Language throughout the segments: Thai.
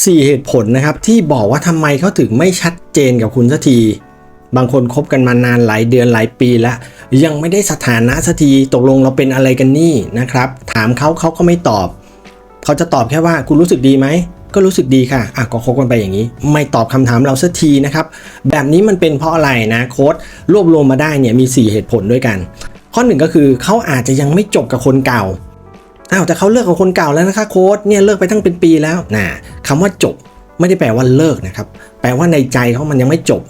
4 เหตุผลนะครับที่บอกว่าทำไมเขาถึงไม่ชัดเจนกับคุณสักที บางคนคบกันมานานหลายเดือนหลายปีแล้ว ยังไม่ได้สถานะสักทีตกลงเราเป็นอะไรกันนี่นะครับ ถามเขาเขาก็ไม่ตอบ เขาจะตอบแค่ว่าคุณรู้สึกดีไหมก็รู้สึกดีค่ะอะก็คบกันไปอย่างนี้ ไม่ตอบคำถามเราสักทีนะครับ แบบนี้มันเป็นเพราะอะไรนะโค้ดรวบรวมมาได้เนี่ยมี 4 เหตุผลด้วยกัน ข้อหนึ่งก็คือเขาอาจจะยังไม่จบกับคนเก่าอ้าวแต่เขาเลิกกับคนเก่าแล้วนะคะโค้ดเนี่ยเลิกไปตั้งเป็นปีแล้วนะ คำว่าจบไม่ได้แปลว่าเลิกนะครับ แปลว่าในใจเขามันยังไม่จบ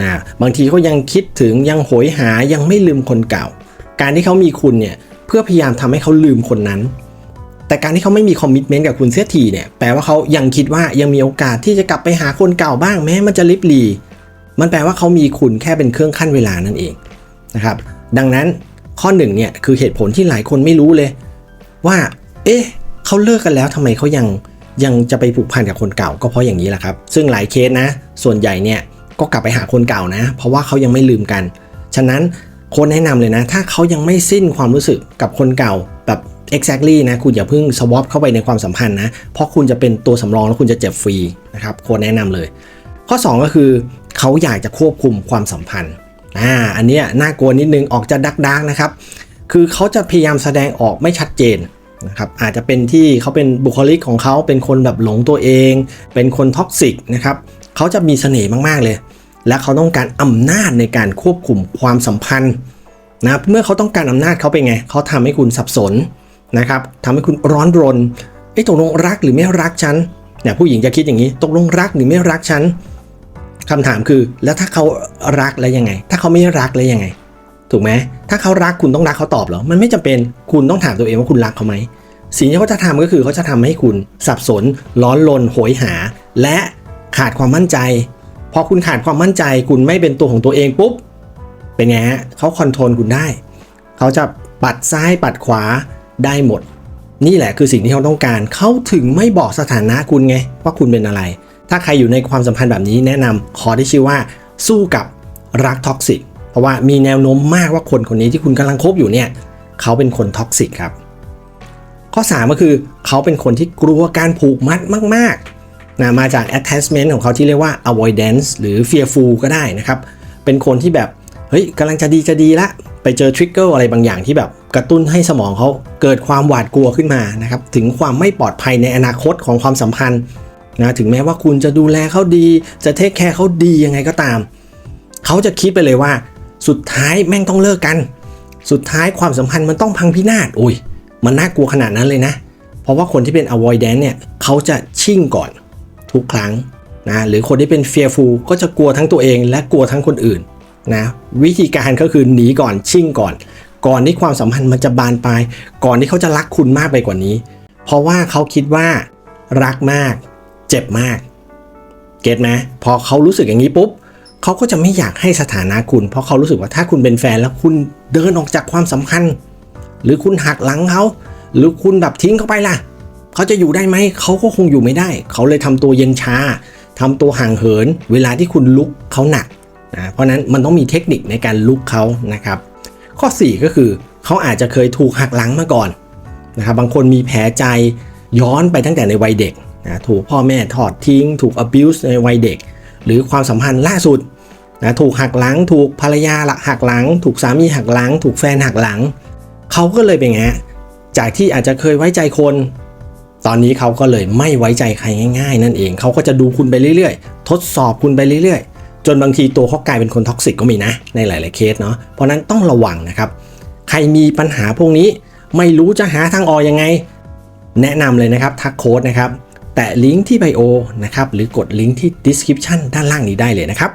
นะบางทีเขายังคิดถึงยังโหยหายังไม่ลืมคนเก่า การที่เขามีคุณเนี่ยเพื่อพยายามทำให้เขาลืมคนนั้น แต่การที่เขาไม่มีคอมมิชเมนต์กับคุณเสียทีเนี่ยแปลว่าเขายังคิดว่ายังมีโอกาสที่จะกลับไปหาคนเก่าบ้างแม้มันจะลิบลี มันแปลว่าเขามีคุณแค่เป็นเครื่องขั้นเวลานั่นเองนะครับดังนั้นข้อหนึ่งเนี่ยคือเหตุผลที่หลายคนไม่รู้เลย ว่า เอ๊ะเขาเลิกกันแล้วทำไมเขายัง ยังจะไปผูกพันกับคนเก่าก็เพราะอย่างนี้แหละครับ ซึ่งหลายเคสนะ ส่วนใหญ่เนี่ยก็กลับไปหาคนเก่านะ เพราะว่าเขายังไม่ลืมกัน ฉะนั้นคนแนะนำเลยนะ ถ้าเขายังไม่สิ้นความรู้สึกกับคนเก่าแบบ exactly นะ คุณอย่าเพิ่ง swap เข้าไปในความสัมพันธ์นะ เพราะคุณจะเป็นตัวสำรองแล้วคุณจะเจ็บฟรีนะครับโคนแนะนำเลย ข้อ 2 ก็คือเขาอยากจะควบคุมความสัมพันธ์อ่าอันเนี้ยน่ากลัวนิดนึงออกจะดักดักนะครับ คือเขาจะพยายามแสดงออกไม่ชัดเจน นะครับอาจจะเป็นที่เขาเป็นบุคลิกของเขาเป็นคนแบบหลงตัวเอง เป็นคนท็อกซิกนะครับเขาจะมีเสน่ห์มาก ๆ เลย และเขาต้องการอำนาจในการควบคุมความสัมพันธ์นะครับเมื่อเขาต้องการอำนาจเขาเป็นไงเขาทำให้คุณสับสนนะครับทำให้คุณร้อนรนเอ๊ะตกลงรักหรือไม่รักฉันเนี่ยผู้หญิงจะคิดอย่างนี้ตกลงรักหรือไม่รักฉันคำถามคือแล้วถ้าเขารักแล้วยังไง ถ้าเขาไม่รักแล้วยังไง ถูกไหมถ้าเขารักคุณต้องรักเขาตอบเหรอ มันไม่จำเป็นคุณต้องถามตัวเองว่าคุณรักเขาไหมสิ่งที่เขาจะทำก็คือเขาจะทำให้คุณสับสน ร้อนรนโหยหา และขาดความมั่นใจ พอคุณขาดความมั่นใจ คุณไม่เป็นตัวของตัวเองปุ๊บ เป็นไงฮะเขาคอนโทรลคุณได้ เขาจะปัดซ้ายปัดขวาได้หมด นี่แหละคือสิ่งที่เขาต้องการ เขาถึงไม่บอกสถานะคุณไง ว่าคุณเป็นอะไร ถ้าใครอยู่ในความสัมพันธ์แบบนี้แนะนำขอที่ชื่อว่า สู้กับรักท็อกซิก เพราะว่ามีแนวโน้มมากว่าคนคนนี้ที่คุณกำลังคบอยู่เนี่ยเขาเป็นคนท็อกซิกครับ ข้อ 3 ก็คือเขาเป็นคนที่กลัวการผูกมัดมากๆนะมาจาก attachment ของเขาที่เรียกว่า avoidance หรือ fearful ก็ได้นะครับ เป็นคนที่แบบเฮ้ยกำลังจะดีจะดีละ ไปเจอทริกเกอร์อะไรบางอย่างที่แบบกระตุ้นให้สมองเขาเกิดความหวาดกลัวขึ้นมานะครับถึงความไม่ปลอดภัยในอนาคตของความสัมพันธ์นะถึงแม้ว่าคุณจะดูแลเขาดี จะเทคแคร์เขาดียังไงก็ตาม เขาจะคิดไปเลยว่า สุดท้ายแม่งต้องเลิกกัน สุดท้ายความสัมพันธ์มันต้องพังพินาศโอ้ย มันน่ากลัวขนาดนั้นเลยนะ เพราะว่าคนที่เป็น avoidance เนี่ยเขาจะชิ่งก่อนทุกครั้งนะหรือคนที่เป็น fearful ก็จะกลัวทั้งตัวเองและกลัวทั้งคนอื่นนะวิธีการก็คือหนีก่อนชิ่งก่อน ก่อนที่ความสัมพันธ์มันจะบานปลายก่อนที่เขาจะรักคุณมากไปกว่านี้ เพราะว่าเขาคิดว่ารักมาก เจ็บมาก เก็ตไหมพอเขารู้สึกอย่างนี้ปุ๊บ เขาก็จะไม่อยากให้สถานะคุณ เพราะเขารู้สึกว่าถ้าคุณเป็นแฟนแล้วคุณเดินออกจากความสัมพันธ์ หรือคุณหักหลังเขา หรือคุณแบบทิ้งเขาไปล่ะ เขาจะอยู่ได้ไหม เขาก็คงอยู่ไม่ได้ เขาเลยทำตัวเย็นชาทำตัวห่างเหิน เวลาที่คุณลุกเขาหนักนะเพราะนั้นมันต้องมีเทคนิคในการลุกเขานะครับ ข้อ 4 ก็คือเขาอาจจะเคยถูกหักหลังมาก่อนนะครับบางคนมีแผลใจย้อนไปตั้งแต่ในวัยเด็กนะถูกพ่อแม่ทอดทิ้ง ถูก abuse ในวัยเด็ก หรือความสัมพันธ์ล่าสุดนะถูกหักหลัง ถูกภรรยาละหักหลัง ถูกสามีหักหลัง ถูกแฟนหักหลัง เขาก็เลยเป็นไงจากที่อาจจะเคยไว้ใจคน ตอนนี้เขาก็เลยไม่ไว้ใจใครง่าย ๆ นั่นเองเขาก็จะดูคุณไปเรื่อยๆ ทดสอบคุณไปเรื่อยๆ จนบางทีตัวเขากลายเป็นคนท็อกซิกก็มีนะในหลาย ๆเคสเนาะเพราะนั้นต้องระวังนะครับใครมีปัญหาพวกนี้ไม่รู้จะหาทางออกยังไง แนะนำเลยนะครับทักโค้ดนะครับ แตะลิงก์ที่ไบโอนะครับหรือกดลิงก์ที่ description ด้านล่างนี้ได้เลยนะครับ